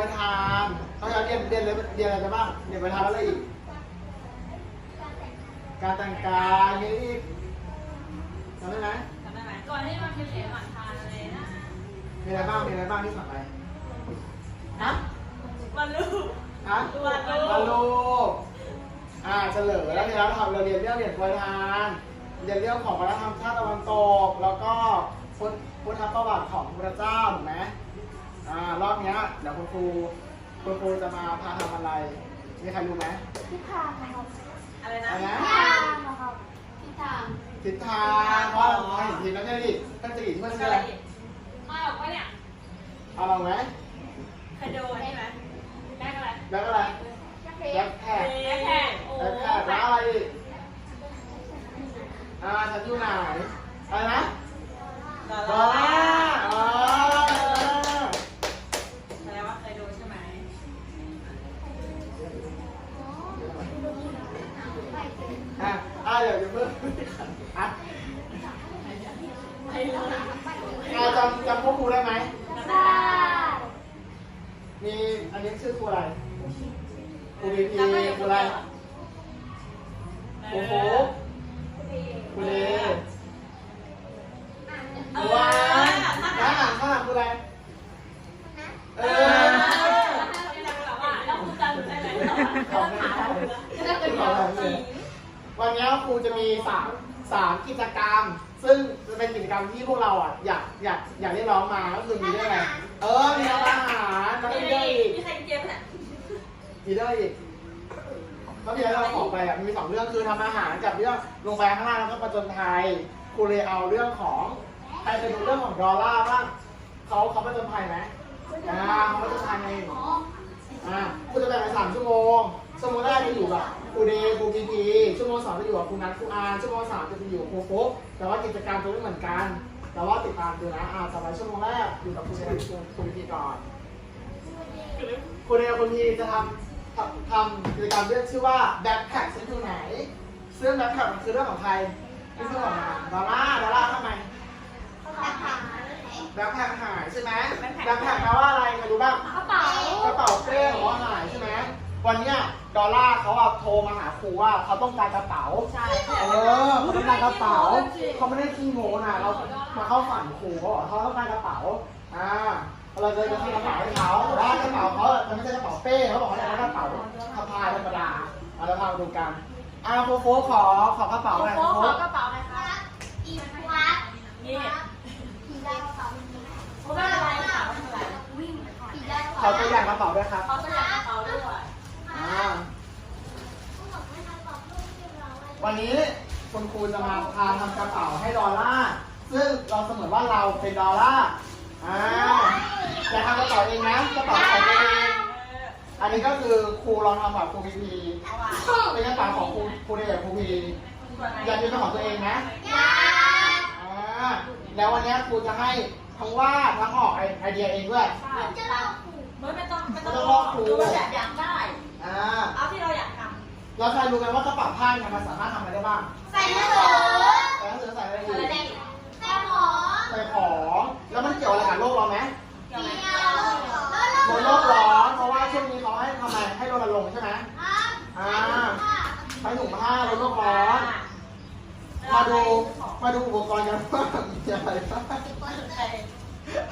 เรียนกล้วยทานเขาจะเรียนเรียนอะไรเรียนอะไรไปบ้างเรียนกล้วยทานแล้วอะไรอีก การแต่งกายมีอีกจำได้ไหมจำได้ไหมก่อนที่มันเป็นเหรียญหลักทานอะไรนะมีอะไรบ้างมีอะไรบ้างที่สอนไปฮะวันลูกฮะวันลูกวันลูกอ่าเฉลยแล้วที่แล้วเราเราเรียนเรื่องเหรียญกล้วยทานเรียนเรื่องของวัฒนธรรมชาติตะวันตก แล้วก็พุทธพุทธประวัติของพระเจ้าถูกไหม อ่ารอบเนี้ยเดี๋ยวคุณครูคุณครูจะมาพาทำอะไรมีใครรู้ไหมทิศทางนะครับอะไรนะ อะไรนะทิศทางนะครับทิศทางทิศทางเพราะเราเห็นทีมแล้วเนี่ยดิท่านจะอีกที่มันอะชื่อไรอะไรอีกมาบอกว่าเนี่ยเอาเราไหมคาโดนี่ไหมแม่อะไรแล้วก็อะไรนักแบเรียล็นคแท็กแม่แข่งโอ้แบล็คแท็กแล้วอะไรอีกอ่าฉันอยู่ไหนอะไรนะดอลดอลลาลาร์ จำจำพวกครูได้ไหมได้มีอันนี้ชื่อครูอะไรครูบีพีครูอะไรครูโฟกครูเลครูวาข้างหลังข้างหลังครูอะไรเอเอออแล้วคุณจำได้ไหมไม่ต้องถามเลยจะเป็นแบบจริงวันนี้ครูจะมีสาม สามกิจกรรม ซึ่งจะเป็นกิจกรรมที่พวกเราอะอยากอยากอยากเรียกร้องมาก็คือมีเรื่องอะไรเออมีร้านอาหารแล้วก็มีเรื่องอีกมีใครเจี๊ยบเนี่ยมีเรื่องอีกก็มีอะไรเราบอกไปอะมีสองเรื่องคือทำอาหารกับเรื่องลงไปข้างล่างแล้วก็ประจนไทยครูเลยเอาเรื่องของใครเคยดูเรื่องของดอลล่าบ้างเขาเขาประจนภัยไหมอ่าเขาประจนภัยไงอ่าครูจะแบ่งเป็นสามชั่วโมงชั่วโมงแรกจะอยู่กับ ครูเดย์ครูพีพีชั่วโมงสองจะอยู่กับครูนัทครูอาร์ชั่วโมงสามจะอยู่กับครูฟุ๊กแต่ว่ากิจกรรมจะไม่เหมือนกัน แต่ว่าติดตามดูนะอ่าต่อไปชั่วโมงแรกอยู่กับครูเดย์ครูพีพีก่อนครูเดย์ครูพีจะทำทำทำกิจกรรมเรื่องชื่อว่าแบ็คแพ็คฉันอยู่ไหนซึ่งแบ็คแพ็คมันคือเรื่องของใครเป็นเรื่องของดอลล่าดอลล่าทำไมแบ็คแพ็คหายใช่ไหมแบ็คแพ็คแปลว่าอะไรใครรู้บ้างกระเป๋ากระเป๋าเป้ของว่าหายใช่ไหม วันเนี้ยดอลล่าเขาอะโทรมาหาครูว่าเขาต้องการกระเป๋า ใช่เออเขาต้องการกระเป๋าเขาไม่ได้ขี้โง่นะเรามาเข้าฝันครูเขาบอกเขาต้องการกระเป๋าอ่าเราจะจะให้กระเป๋าให้เขาแต่ว่ากระเป๋าเขาอะมันไม่ใช่กระเป๋าเป้เขาบอกเขาอยากได้กระเป๋าสะพายธรรมดาเอาเราพามาดูกันอ่าโฟโฟขอขอกระเป๋าหน่อยโค้โฟขโฟอกระเป๋าหน่อยค่ะอีวัดนี่ผีได้กระเป๋านี้เขาไม่เป็นไรค่ะไม่เป็นไรวิ่งผีได้กระขอเป๋าตัวอย่างกระเป๋าด้วยครับเขาจะอยากกระเป๋าด้วย อ่าวันนี้คุณครูจะมาพาทำกระเป๋าให้ดอลล่าร์ซึ่งเราเสมือนว่าเราเป็นดอลล่าร์อ่าจะทำกระเป๋าเองนะกระเป๋าของตัวเองอันนี้ก็คือครูลองทำแบบครูพีพีเป็นกระเป๋าของครูครูเดชกับครูพีอยากเป็นของตัวเองนะอ่าแล้ววันนี้ครูจะให้ทั้งวาดทั้งออกไอไอเดียเองด้วยจะลอกขู่ไม่ต้องไม่ต้องรอครู แล้วใครรู้ไหมว่ากระเป๋าผ้าเนี่ยมันสามารถทำอะไรได้บ้างใส่หนังสือใส่หนังสือใส่อะไรำอีอะไรกได้ใส่ของใส่ของแล้วมันเกี่ยวอะไรกับโลกเราไหมเกี่ยวไหมเดียวแล้วบนโลกร้อนเพราะว่าช่วงนี้เขาให้ทำอะไรให้รณรงค์ใช่ไหมอ่าใช้ถุงผ้าลดโลกร้อนมาดูมาดูอุปกรณ์กันว่ามีอะไรบ้าง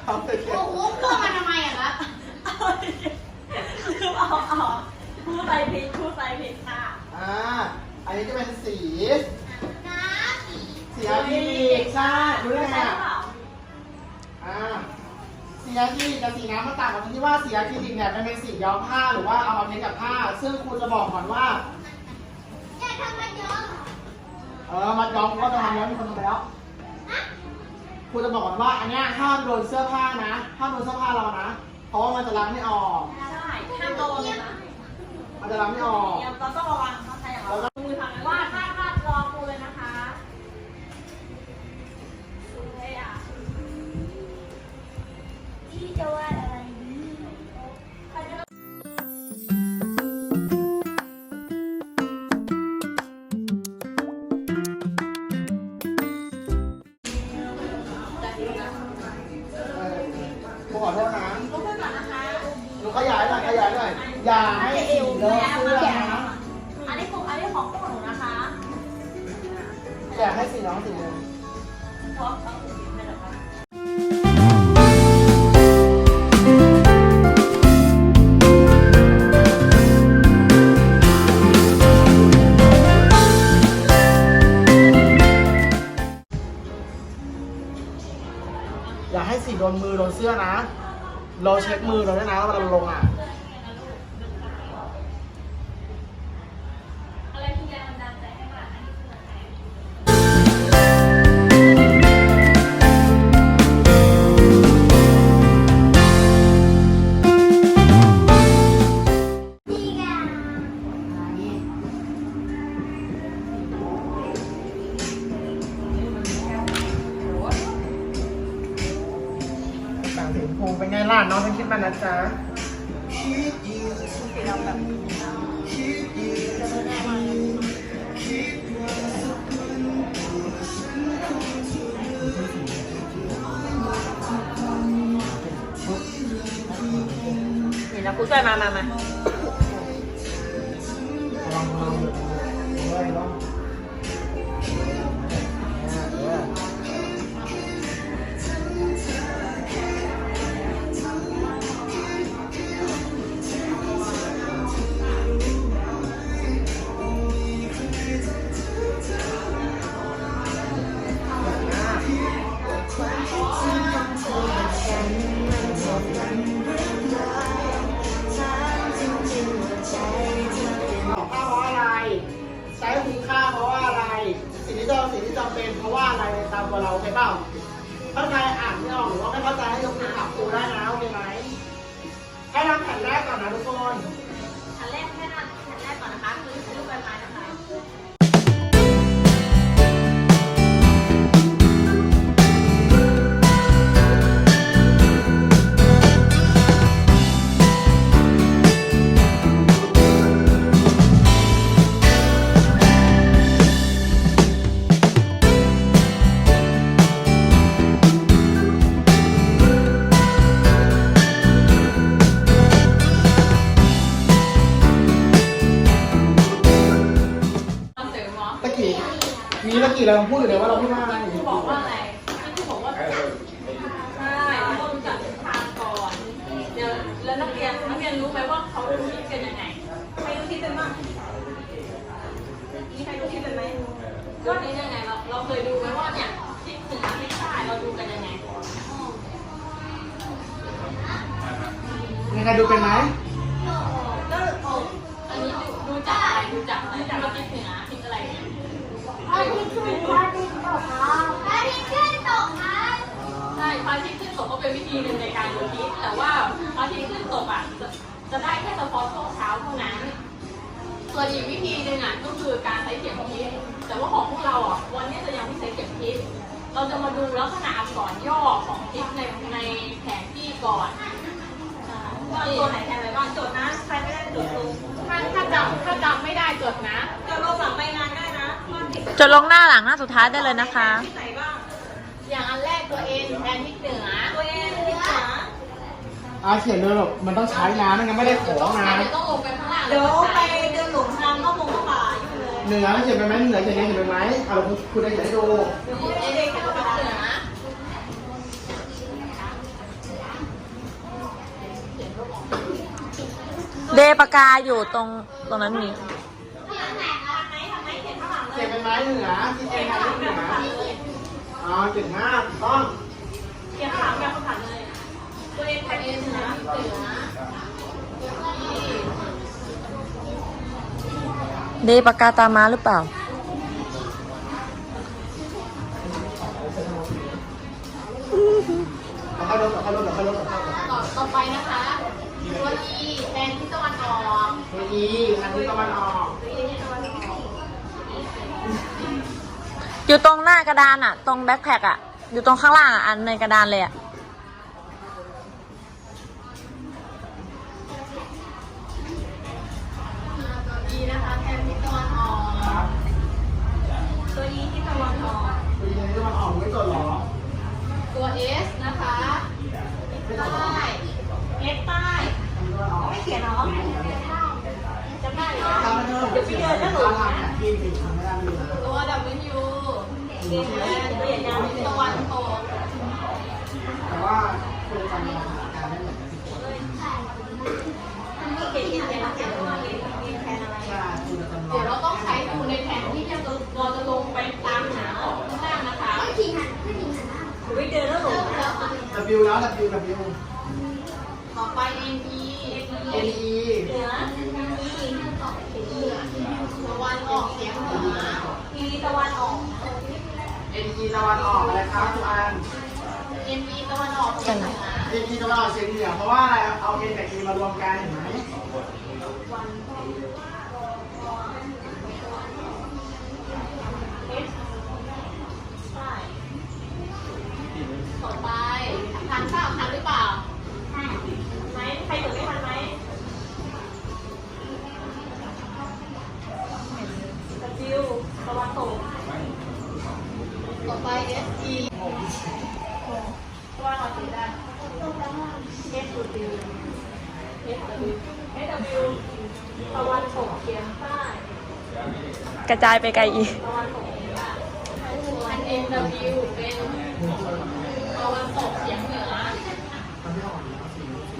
เอาไปเก็บโอ้โหพวกมันทำไมอะครับคือเอาเอาคู่ใส่ผิดคู่ใส่ผิดค่ะ อ่า อันนี้จะเป็นสีสี สีอะคริลิกใช่รู้ได้ไงอะเล่าอ่าสีอะคริลิกกับสีน้ำมันต่างกันตรงที่ว่าสีอะคริลิกเนี่ยมันเป็นสีย้อมผ้าหรือว่าเอามาเพ้นกับผ้า ซึ่งครูจะบอกก่อนว่าอยากทำมันเอะเออมันย้อมก็จะทำย้อมมีคนทำไปแล้วครูจะบอกก่อนว่า อันเนี้ยห้ามโดนเสื้อผ้านะห้ามโดนเสื้อผ้าเรานะ เพราะว่ามันจะล้างไม่ออก ใช่ห้ามโดนเลยนะ มันจะล้างไม่ออก เราต้องระวังต้องใช้อย่างเรามือทำว่าถ้าถ้า อย่าให้สีเลอะเสื้อนะอันนี้ของอันนี้ของพวกหนูนะคะอย่าให้สีน้องสีเลยเพร้องสีไม่หรอคะอย่าให้สีโดนมือโดนเสื้อนะ เราเช็คมือเราด้วยนะเวลาเราลงอะ นี่นะค เราพูดอยู่เลยว่าเราพูดว่าอะไรคือบอกว่าอะไรก็คือบอกว่าใช่เราต้องรู้จักทิศทางก่อนเดี๋ยวแล้วนักเรียนนักเรียนรู้ไหมว่าเขารู้ทิศกันยังไงใครรู้ทิศเป็นบ้างมีใครรู้ทิศเป็นไหมก็นี่ยังไงเราเราเคยดูไหมว่าเนี่ยทิศเหนือทิศใต้เราดูกันยังไงมีใครดูเป็นไหม ใช่พระอาทิตย์ขึ้นตกก็เป็นวิธีหนึ่งในการดูทิศแต่ว่าพระอาทิตย์ขึ้นตกอะจะจะได้แค่เฉพาะช่วงเช้าเท่านั้น ส่วนอีกวิธีหนึ่งอะก็คือการใช้เข็มทิศแต่ว่าของพวกเราอะวันนี้จะยังไม่ใช้เข็มทิศเราจะมาดูลักษณะอักษรย่อของทิศในในแผนที่ก่อนว่าตัวไหนแทนอะไรบ้างจดนะ ใครไม่ได้จดลงถ้าถ้าจำถ้าจำไม่ได้จดนะจดลงหลังใบงานได้นะว่าทิศ จดลงหน้าหลังหน้าสุดท้ายได้เลยนะคะที่ไหนบ้างอย่างอันแรกตัวเองแทนทิศเหนือตัวเองทิศเหนืออาเขียนเลยแบบมันต้องใช้น้ำไม่งั้นไม่ได้ของนะเดี๋ยวต้องลงไปข้างล่างเดี๋ยวไปเดินหลงทางเข้ามงเข้าป่าอยู่เลยเหนือเขียนไปไหมเหนือเขียนเขียนไปไหมเอาเราคุณได้เขียนให้ดูเดี๋ยวเองแค่ต้องไปเหนือเดปากกาอยู่ตรงตรงนั้นมี เขียนเป็นไม้เหนือที่เองทำที่เหนืออ๋อเก่งมากถูกต้องเขียนข้างหลังแบบข้างหลังเลย ตัวเองแทนเองเหนือเหนือเดปากกาตามมาหรือเปล่าเอาเข้ารถเอาเข้ารถเอาเข้ารถเอาเข้ารถต่อต่อไปนะคะ ตัว E แทนทิศตะวันออกตัวอีอันนี้ตะวันออก ตัว E ทิศตะวันออก อยู่ตรงหน้ากระดานอะตรงแบ็คแพคอะอยู่ตรงข้างล่างอะอันในกระดานเลยอะตัว E นะคะแทนทิศตะวันออกครับตัว E ทิศตะวันออกตัวอีตะวันออกไม่จดหรอตัว S นะคะไม่จดหรอใต้ S ใต้ตะวันออกไม่เขียนหรอทำแผนที่สิทำไม่ได้เลยนะตัว W เปลี่ยนยามตะวันตก แต่ว่าคุณจำลองสถานการณ์ได้เหมือนกันทุกคนเขียนเขียนเขียนเขียนว่นเขียนแทนอะไรใช่คุณจำลอเดี๋ยงวเราต้องใช้ดูในแผนที่จะเราจะลงไปตามหาของข้างล่างนะคะไม่ทิ้งหันไม่ทิ้งหันหน้าไปเดินแล้วหลงแล้ว W แล้ว W W ต่อไป N E N E เหนือตะวันออกเฉียงเหนือ E ตะวันออก N E ตะวันออกอะไรครับทุกอัน N B ตะวันออกเฉียงเหนือ N E ตะวันออกเฉียงเหนือเพราะว่าอะไรเอา N กับ E มารวมกันเห็นไหมใช่ต่อไป ไป S E วันออกเฉียงใต้ S W S W S W ตะวันตกเฉียงใต้กระจายไปไกลอีกตะวันตกเฉียงใต้อัน N W เป็นตะวันตกเฉียงเหนือออกแล้วสีสี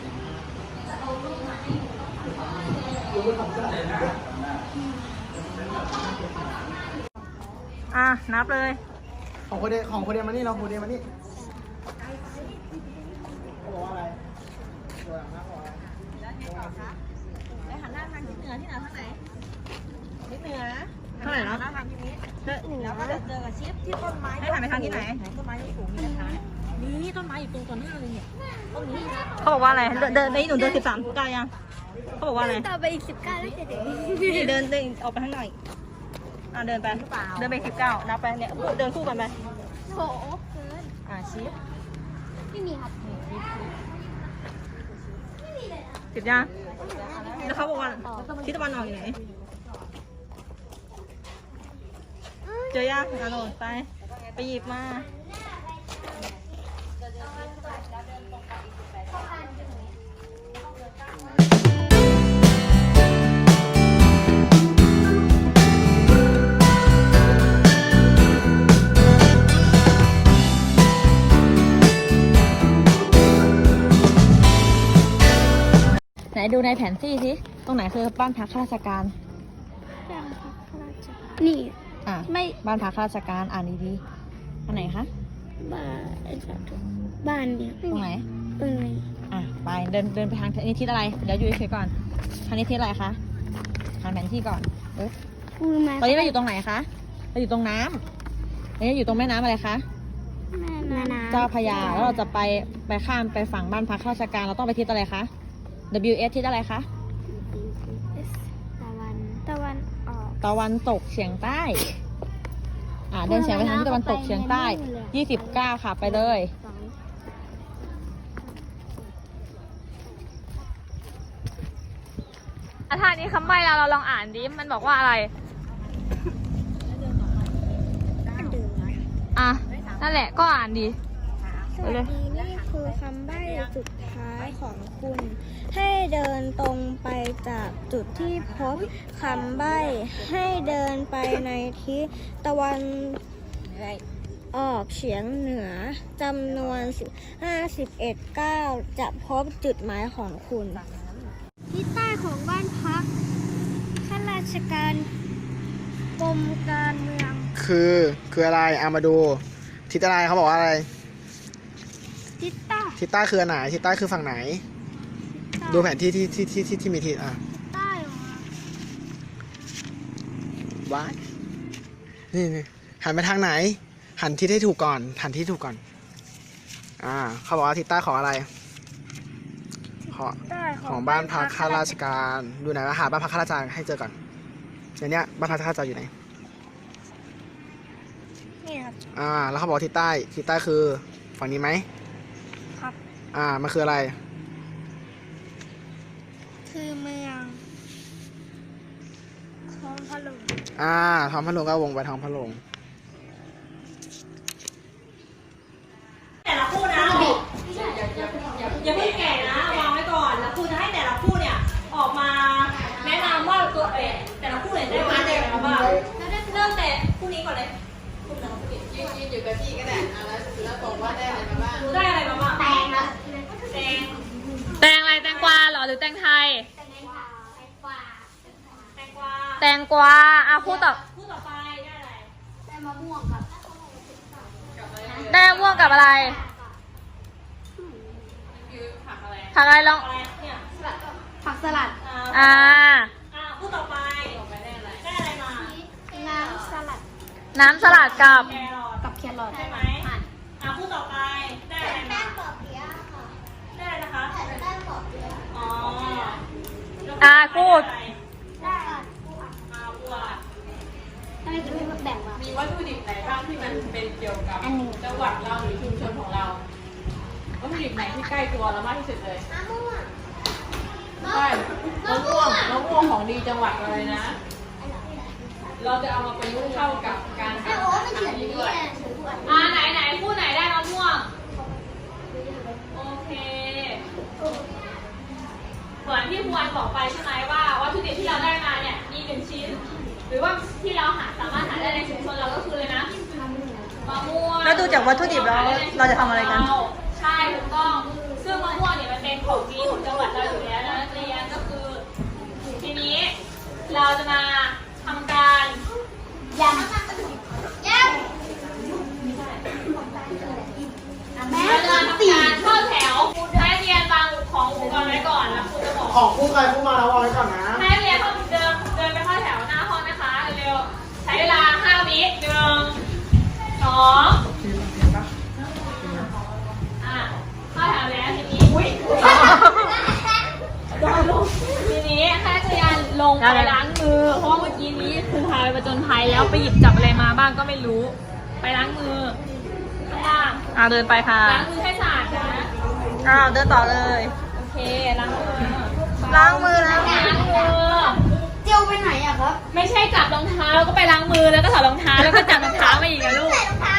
รู้ทำได้อะ นับเลย ของคนเดียของคนเดียมานี่เราคนเดียมานี่เขาบอกว่าอะไรตัวหลังหน้าบอกอะไรไปหันหน้าทางทิศเหนือที่ไหนทางไหนทิศเหนือเท่าไหร่นะทางทิศนี้แล้วก็จะเจอกับชิปที่ต้นไม้ให้หันไปทางที่ไหนต้นไม้ที่สูงนี่นะคะนี่ต้นไม้อยู่ตรงต่อหน้าเลยเนี่ยต้นนี้เขาบอกว่าอะไรเดินเดินนี่หนูเดินสิบสามก้าวยังเขาบอกว่าอะไรต่อไปอีกสิบเก้าแล้วจะเด็กนี่เดินเดินออกไปข้างนอก อีกอะเดินไป เดินไปสิบเก้านับไปเนี่ยเดินคู่กันไปโถเกินอะชิปไม่มีครับสิบยังแล้วเขาบอกว่าทิศตะวันออกอยู่ไหน เจอยังอะโหลดไป ไปหยิบมา นดูในแผนที่สิตรงไหนคือบ้านพักข้าราชการ นี่ อะไม่ บ้านพักข้าราชการอ่านดีๆอันไหนคะ บ้านบ้านเนี่ยตรงไหนตรงนี้อะไปเดินเดินไปทางนี้ทิศอะไร เดี๋ยวอยู่เฉยๆก่อนทางนี้ทิศอะไรคะทางแผนที่ก่อนเอ๊ะพูดมาตอนนี้เราอยู่ตรงไหนคะ เราอยู่ตรงน้ำอันนี้อยู่ตรงแม่น้ำอะไรคะ แม่น้ำเจ้าพระยาแล้วเราจะไปไปข้ามไปฝั่งบ้านพักข้าราชการเราต้องไปทิศอะไรคะ W S ทิศอะไรคะ ตะวันตะวันออก ตะวันตกเฉียงใต้ อ่าเดินเฉียงไปทางทิศตะวันตกเฉียงใต้ 29 ค่ะไปเลย สองอะท่านี้คำใบ้เราเราลองอ่านดิ มันบอกว่าอะไรดื่มอะ นั่นแหละก็อ่านดี สวัสดีนี่คือคำใบ้สุดท้ายของคุณ ให้เดินตรงไปจากจุดที่พบคำใบ้ ให้เดินไปในทิศตะวันออกเฉียงเหนือจำนวน 51ก้าวจะพบจุดหมายของคุณทิศใต้ของบ้านพักข้าราชการกรมการเมือง คือคืออะไรเอามาดู ทิศอะไรเขาบอกว่าอะไร ทิศใต้ทิศใต้คืออันไหนทิศใต้คือฝั่งไหน ดูแผนที่ที่ที่ที่ที่ที่มีทิศอะใต้เหรอว้ายนี่นี่หันไปทางไหน หันทิศให้ถูกก่อน หันทิศถูกก่อน อ่า เขาบอกว่าทิศใต้ของอะไร ของใต้ของบ้านพักข้าราชการดูไหนอยว่าหาบ้านพักข้าราชการให้เจอก่อนในเนี้ยบ้านพักข้าราชการอยู่ไหนนี่ครับอ่า แล้วเขาบอกว่าทิศใต้ทิศใต้คือฝั่งนี้ไหมครับ อ่ามันคืออะไร คือเมืองคลองพะโลงอ่าทองพระโลงก็วงไปทองพระโลง หรอหรือแตงไทย แตงกวาแตงกวาแตงกวาแตงกวาอะพูดต่อพูดต่อไปได้อะไรได้มะม่วงกับได้ม่วงกับอะไร คือผักอะไรผักอะไรลอง อะไรเนี่ยผักสลัด อ่า อ่าอ่าพูดต่อไปบอกไปได้อะไรได้อะไรมาน้ำสลัดน้ำสลัดกับ แครอทกับแครอทใช่ไหมอ่าพูดต่อไป ได้อะไรมา ปอเปี๊ยะค่ะ ได้อะไรนะคะ แป้งปอเปี๊ยะ อ๋อ อ่าพูดได้อ่าบวกทำไมถึงไม่แบ่งมามีวัตถุดิบไหนบ้างที่มันเป็นเกี่ยวกับอันนี้จังหวัดเราหรือชุมชนของเราวัตถุดิบไหนที่ใกล้ตัวเรามากที่สุดเลยมะม่วงใช่มะม่วงมะม่วงของดีจังหวัดเลยนะ เราจะเอามาประยุกต์เข้ากับการไอ้ทำโอ๊ตอามันหาเขียรนนี้นี่ด้วย อ่าไหนไหนพูดไหนได้มะม่วง โอเคเห มือนที่ครูอันบอกไปใช่ไหมว่าวัตถุดิบที่เราได้มาเนี่ยมีหนึ่งชิ้น หรือว่าที่เราหาสามารถหาได้ในชุมชนเราก็คือเลยนะมะม่วงแล้วดูจากวัตถุดิบแล้วเราจะทำอะไรกัน ใช่ถูกต้องซึ่งมะม่วงเนี่ยมันเป็นของดีของจังหวัดเราอยู่แล้วนะนักเรียนก็คือ ทีนี้เราจะมาทำการยำยำแม่ เราจะมาทำการเข้าแถวให้เรียนวางของอุปกรณ์ไว้ก่อนแล้วครูจะบอก ของคู่ใครคู่มาแล้ววางไว้ก่อนนะให้เรียนเข้าเดินเดินไปเข้าแถวหน้าห้องนะคะเร็วๆใช้เวลา5วิหนึ่งสองอะเข้าแถวแล้วทีนี้อุ้ยทีนี้ให้นักเรียนลงไปล้างมือเพราะว่าเมื่อกี้นี้ครูพาไปประจนภัยแล้วไปหยิบจับอะไรมาบ้างก็ไม่รู้ ไปล้างมือข้างล่างอ่าเดินไปค่ะล้างมือให้สะอาดนะ อ้าวเดินต่อเลย โอเคล้างมือ ล้างมือแล้วล้างมือ เจียวไปไหนอะครับไม่ใช่จับรองเท้าแล้วก็ไปล้างมือแล้วก็ถอดรองเท้าแล้วก็จับรองเท้ามาอีกอะลูก ใส่รองเท้า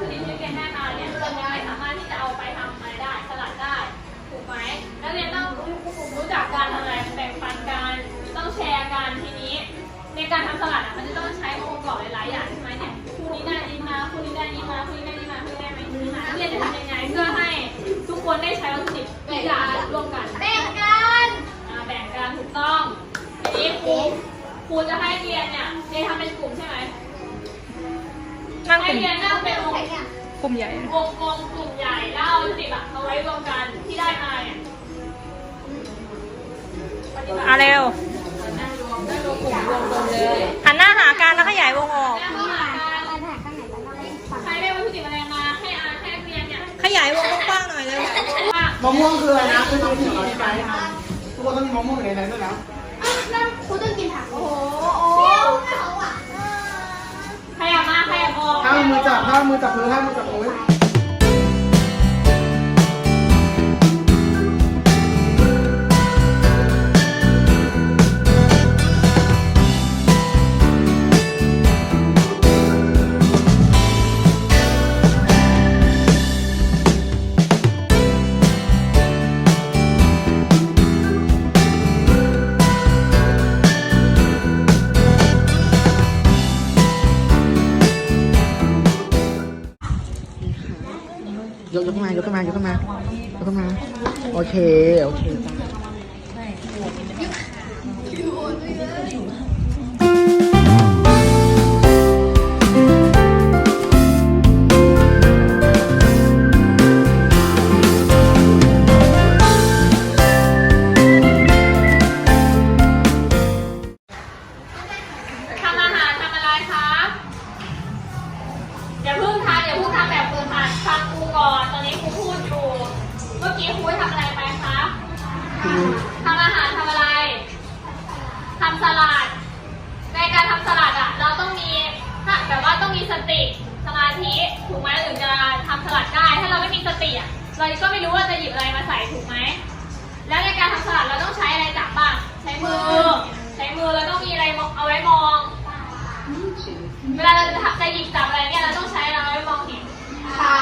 ถุดิบที่เรียนได้มาเนี่ยมันไม่สามารถที่จะเอาไปทำอะไรได้สลัดได้ถูกไหมนักเรียนต้องรู้จักการทำอะไรแบ่งปันกันต้องแชร์กันทีนี้ ในการทำสลัดอะมันจะต้องใช้องค์ประกอบหลายๆอย่างใช่ไหมเนี่ยคู่นี้ได้นี้มาคู่นี้ได้นี้มาคู่นี้ได้นี้มาคู่นี้ได้ไหมนักเรียนจะทำยังไงเพื่อให้ทุกคนได้ใช้วัตถุดิบทุกอย่างร่วมกันแบ่งกันอ่าแบ่งกันถูกต้องทีนี้ครูครูจะให้เรียนเนี่ยเรียนทำเป็นกลุ่มใช่ไหม นั่งกให้ลุ่มเรียนนั่งเป็นองค์กลุ่มใหญ่วงกลมกลุ่มใหญ่แล้วเอาวัตถุดิบอะมาไว้รวมกันที่ได้มาเนี่ยปฏิบัติอะเร็วนั่งรวมนั่งรวมกลุ่มรวมตัวเลยหันหน้าหากันแล้วขยายวงออกหน้าเข้าหากันไปถ่ายข้างไหนบ้างฝั่งใครได้วัตถุดิบอะไรมาให้อาให้นักเรียนเนี่ยขยายวงกว้างๆหน่อยเร็วว่า มะม่วงคืออะไรนะคือตัวที่เราใช่ไหมทุกคนต้องมีมะม่วงอยู่ในนั้นด้วยนะนั่นคุณต้องกินผักโอ้โหโอ้โหไม่เอาอ่ ห้ามมือจับห้ามมือจับมือห้ามมือจับมือ โอเค ทำอาหารทำอะไรทำสลัด ในการทำสลัดอะเราต้องมีถ้แบบว่าต้องมีสติสมาธิถูกไหมถึงจะทำสลัดได้ ถ้าเราไม่มีสติอะเราก็ไม่รู้ว่าจะหยิบอะไรมาใส่ถูกไหมแล้วในการทำสลัดเราต้องใช้อะไรจับบ้าง ใช้มือ ใช้มือเราต้องมีอะไรเอาไว้มอง เวลาเราจะหยิบจับอะไรเนี่ยเราต้องใช้อะไรไว้มองเห็นตา